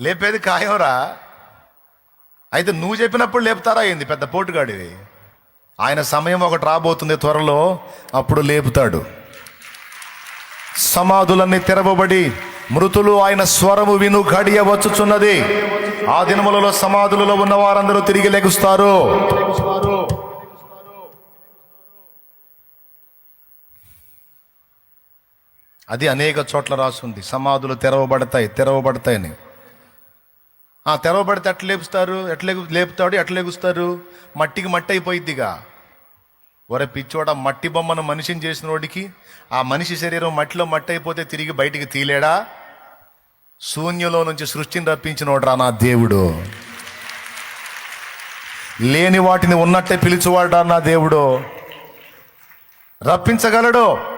లేపేది ఖాయంరా. అయితే నువ్వు చెప్పినప్పుడు లేపుతారా ఏంది పెద్ద పోటుగాడివి? ఆయన సమయం ఒకటి రాబోతుంది త్వరలో అప్పుడు లేపుతాడు. సమాధులన్నీ తెరవబడి మృతులు ఆయన స్వరము విను గడియ వచ్చుచున్నది. ఆ దినములలో సమాధులలో ఉన్న వారందరూ తిరిగి లెగుస్తారు. అది అనేక చోట్ల రాసుంది. సమాధులు తెరవబడతాయి తెరవబడతాయని. ఆ తెరవబడితే ఎట్లా లేపుస్తారు ఎట్లా లేపుతాడు ఎట్లా లెగుస్తారు? మట్టికి మట్టి అయిపోయిద్దిగా. ఒరే పిచ్చోడ మట్టి బొమ్మను మనిషిని చేసిన వాడికి ఆ మనిషి శరీరం మట్టిలో మట్టి అయిపోతే తిరిగి బయటికి తీలేడా? శూన్యలో నుంచి సృష్టిని రప్పించినోడ్రా నా దేవుడు. లేని వాటిని ఉన్నట్టే పిలిచేవాడా నా దేవుడు. రప్పించగలడు.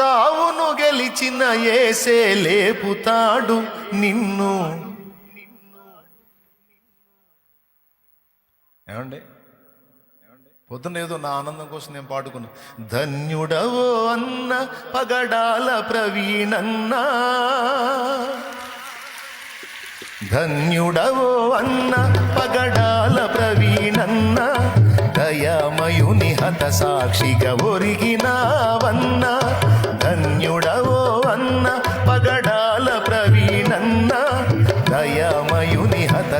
చావును గెలిచిన ఏసే లేపుతాడు నిన్ను. ఏమండి? పొద్దున ఏదో నా ఆనందం కోసం నేను పాడుకున్నా. ధన్యుడవో అన్న పగడాల ప్రవీణన్నా. ధన్యుడవో అన్న పగడాల ప్రవీణన్న. దయామయుని హత సాక్షిగా ఒరిగినావన్న.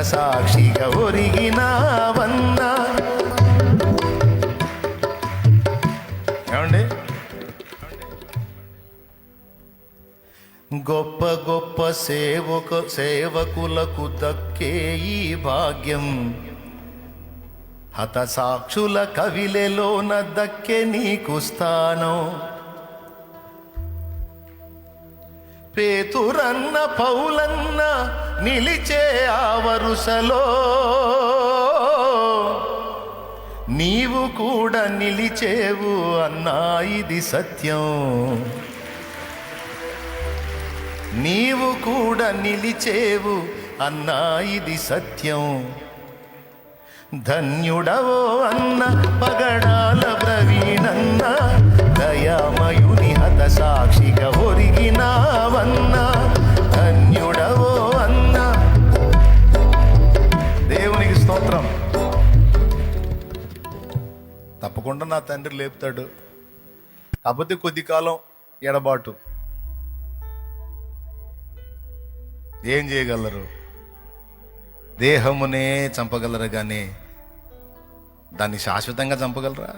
సాక్షిగా ఒరిగినావన్న ఏమండి? గొప్ప గొప్ప సేవక సేవకులకు దక్కే ఈ భాగ్యం. హతసాక్షుల కవిలెలోన దక్కే నీకు స్థానం. పేతురన్న పౌలన్న నిలిచే ఆ వరుసలో నీవు కూడా నిలిచేవు అన్నా ఇది సత్యం. నీవు కూడా నిలిచేవు అన్నా ఇది సత్యం. ధన్యుడవో అన్న పగడాల ప్రవీణన్నా. స్తోత్రం తప్పకుండా నా తండ్రి లేపుతాడు. కాకపోతే కొద్ది కాలం ఎడబాటు. ఏం చేయగలరు? దేహమునే చంపగలరు కానీ దాన్ని శాశ్వతంగా చంపగలరా?